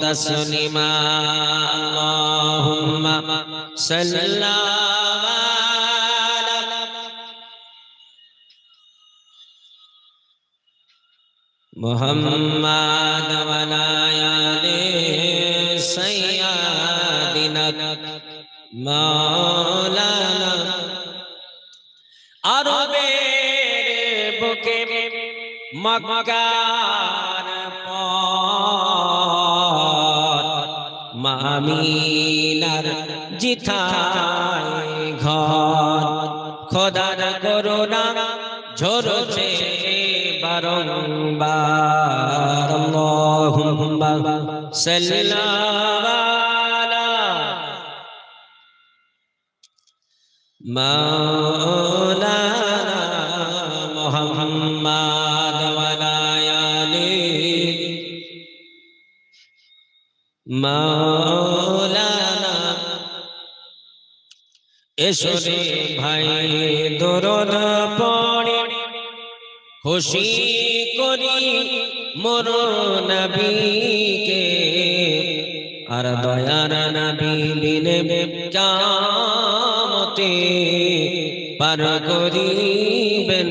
تسليما اللهم صل على محمد وعلى آل سيدنا مولانا আরবের বুকে মক্কার মামিনার জিথায় ঘর। খোদার করুণা ঝরছে বারংবার। মা মাওলানা এসরে ভাই, দরদ পড়ে, খুশি করি মোর নবীকে। আর দয়ার নবী বিনে কামতে পার করিবেন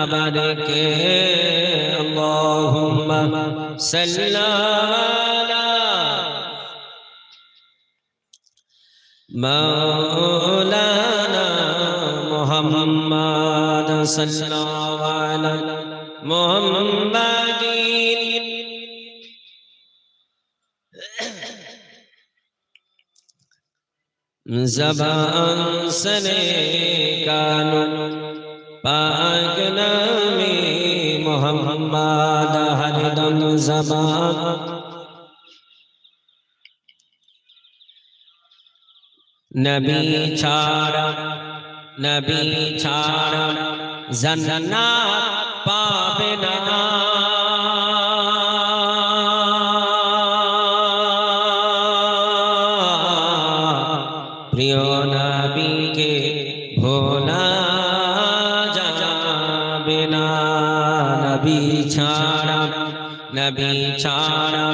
আবার কে? আল্লাহুম্মা সাল্লাল্লাহু مولانا محمد صلى الله على محمد زبان سنے کانو پاک نامی محمد ہر دم زبان নবী ছাড়া নবী ছাড়া জান্নাত পাবে না। প্রিয় নবীকে ভোলা যাবে না। নবী ছাড়া নবী ছাড়া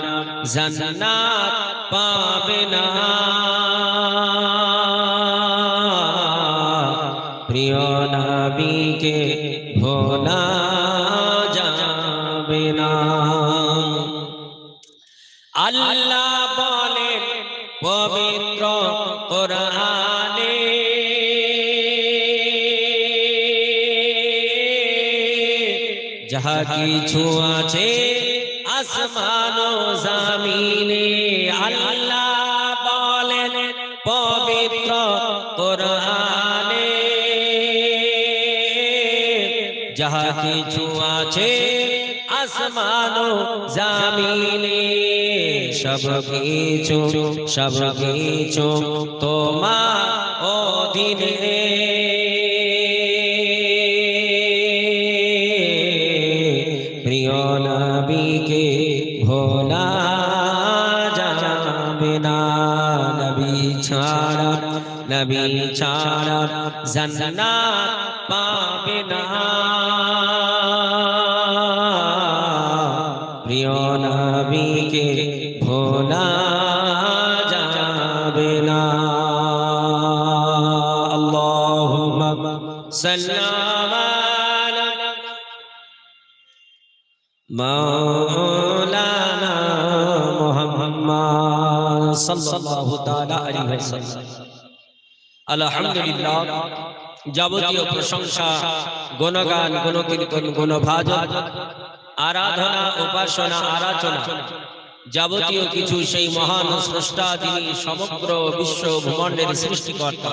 জান্নাত পাবে না। প্রিয় নবীকে ভোলা যাবে না। আল্লাহ বলেন, পবিত্র কোরআনে যাহা কিছু আছে আসমান ও জামিনে কিছু আছে আসমান জামিনে। সব কিছু সব কিছু তোমার অধীনে। প্রিয় নবীকে ভোলা যাবে না নবী ছাড়া। নবী ছাড়া জান্নাত পাবে না। প্রিয় নবীকে ভোলা যাবে না। আল্লাহুম্মা সাল্লাম। মাওলানা মুহাম্মদ সাল্লাল্লাহু তাআলা আলাইহি ওয়াসাল্লাম আলহামদুলিল্লাহ, যাবতীয় প্রশংসা, গুণগান, গণকীর্তন, গুণভাজন, আরাধনা, উপাসনা আরাধনা যাবতীয় কিছু সেই মহান স্রষ্টা যিনি সমগ্র বিশ্ব ভ্রমণের সৃষ্টিকর্তা।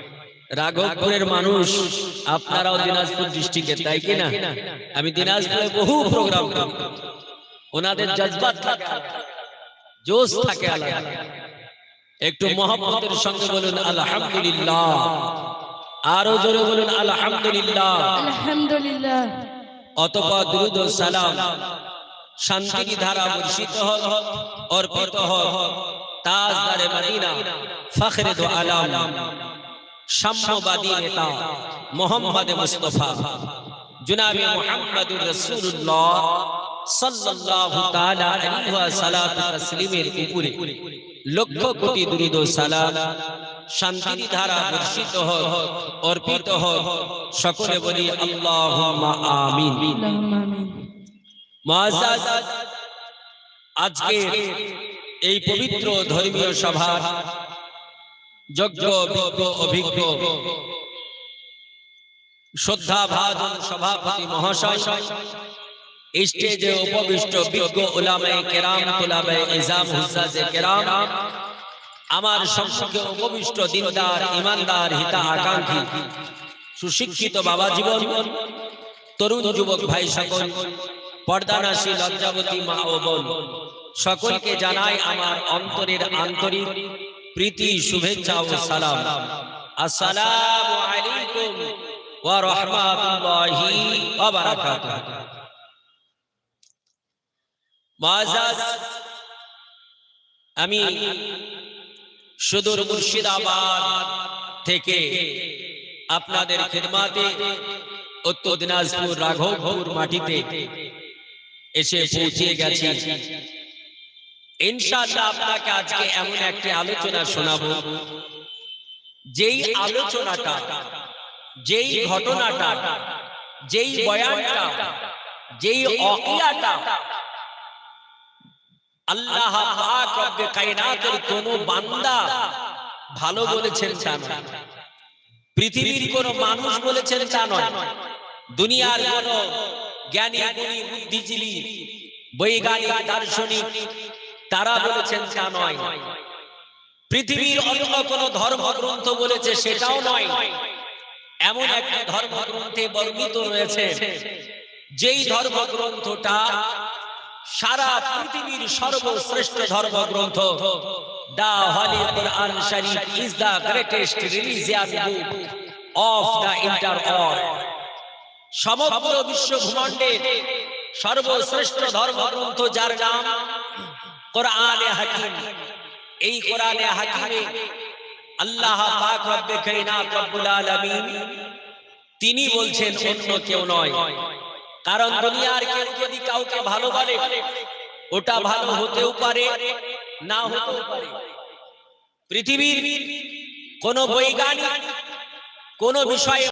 রাঘবপুরের মানুষ আপনারাও দিনাজপুর ডিস্ট্রিক্টে তাই কি না? আমি দিনাজপুরে বহু প্রোগ্রাম করি ওনাদের জজবাত থাকে জোশ থাকে আলাদা। একটু মহব্বতের সঙ্গে বলুন আলহামদুলিল্লাহ। আরও জোরে বলুন আলহামদুলিল্লাহ। আলহামদুলিল্লাহ। অতপর দ্রুদ সালাম। শান্তির ধারা বর্ষিত হোক অর্পিত হোক। তাজদারে মদিনা ফখরে দো আলম। সাম্যবাদী নেতা মোহাম্মদ মুস্তফা। জুনাবি মুহাম্মদুর রাসূলুল্লাহ সাল্লাল্লাহু তাআলা আলাইহি ওয়া সাল্লাতু তাসলিমের উপরে লক্ষ কোটি দুরুদ ও সালাম। শান্তির ধারা বর্ষিত হোক অর্পিত হোক সকলে বলি আল্লাহুম্মা আমিন। মুআজ্জাজ আজকে এই পবিত্র ধর্মীয় সভা যোগ্য বিজ্ঞ, অভিজ্ঞ। শ্রদ্ধা, ভাজন, সভাপতি, মহাশয়। স্টেজে উপবিষ্ট বিজ্ঞ উলামায়ে কেরাম তুলাবায়ে ইজাম হুজ্জাজে কেরাম। আমার সম্মুখে উপবিষ্ট দিনদার, ইমানদার হিতা আকাঙ্ক্ষী সুশিক্ষিত বাবা জীবন, তরুণ যুবক ভাই সকল, পর্দানাশী, লজ্জাবতী মা ও বোন, সকলকে জানাই আমার অন্তরের আন্তরিক প্রীতি শুভেচ্ছা ও সালাম। আসসালামু আলাইকুম ওয়া রাহমাতুল্লাহি ওয়া বারাকাতুহু। মুআজ্জাজ আমি সুদূর মুর্শিদাবাদ থেকে আপনাদের খিদমাতে উত্তর দিনাজপুর রাঘবপুর মাটিতে এসে পৌঁছে গেছি। ইনশাআল্লাহ আপনাকে আজকে এমন একটি আলোচনা শোনাবো। যেই আলোচনাটা যেই ঘটনাটা যেই বয়ানটা যেই অকিয়াটা আল্লাহ পাক রব্বে কায়নাতের কোন বান্দা ভালো বলেছেন তা নয়। পৃথিবীর কোন মানুষ বলেছেন তা নয়। দুনিয়ার কোন জ্ঞানী গুণী বুদ্ধিজীবী বৈজ্ঞানিক দার্শনিক তারা বলেছেন তা নয়। পৃথিবীর অন্য কোন ধর্মগ্রন্থ বলেছে সেটাও নয়। এমন একটা ধর্মগ্রন্থে বর্ণিত রয়েছে, যেই ধর্মগ্রন্থটা সারা পৃথিবীর সর্বশ্রেষ্ঠ ধর্মগ্রন্থ the holy Quran Sharif is the greatest religious book of the entire সমগ্র বিশ্ব ভূখণ্ডে সর্বশ্রেষ্ঠ ধর্মগ্রন্থ যার নাম কোরআনে হাকিম। এই কোরআনে হাকিমে আল্লাহ পাক রব্বে কায়নাত রব্বুল আলামিন তিনি বলছেন, অন্য কেউ নয়। কারণ দুনিয়ার কেউ যদি কাউকে ভালো বলে ওটা ভালো হতেও পারে, না হতেও পারে। পৃথিবীর কোন বৈজ্ঞানিক কোন বিষয়ে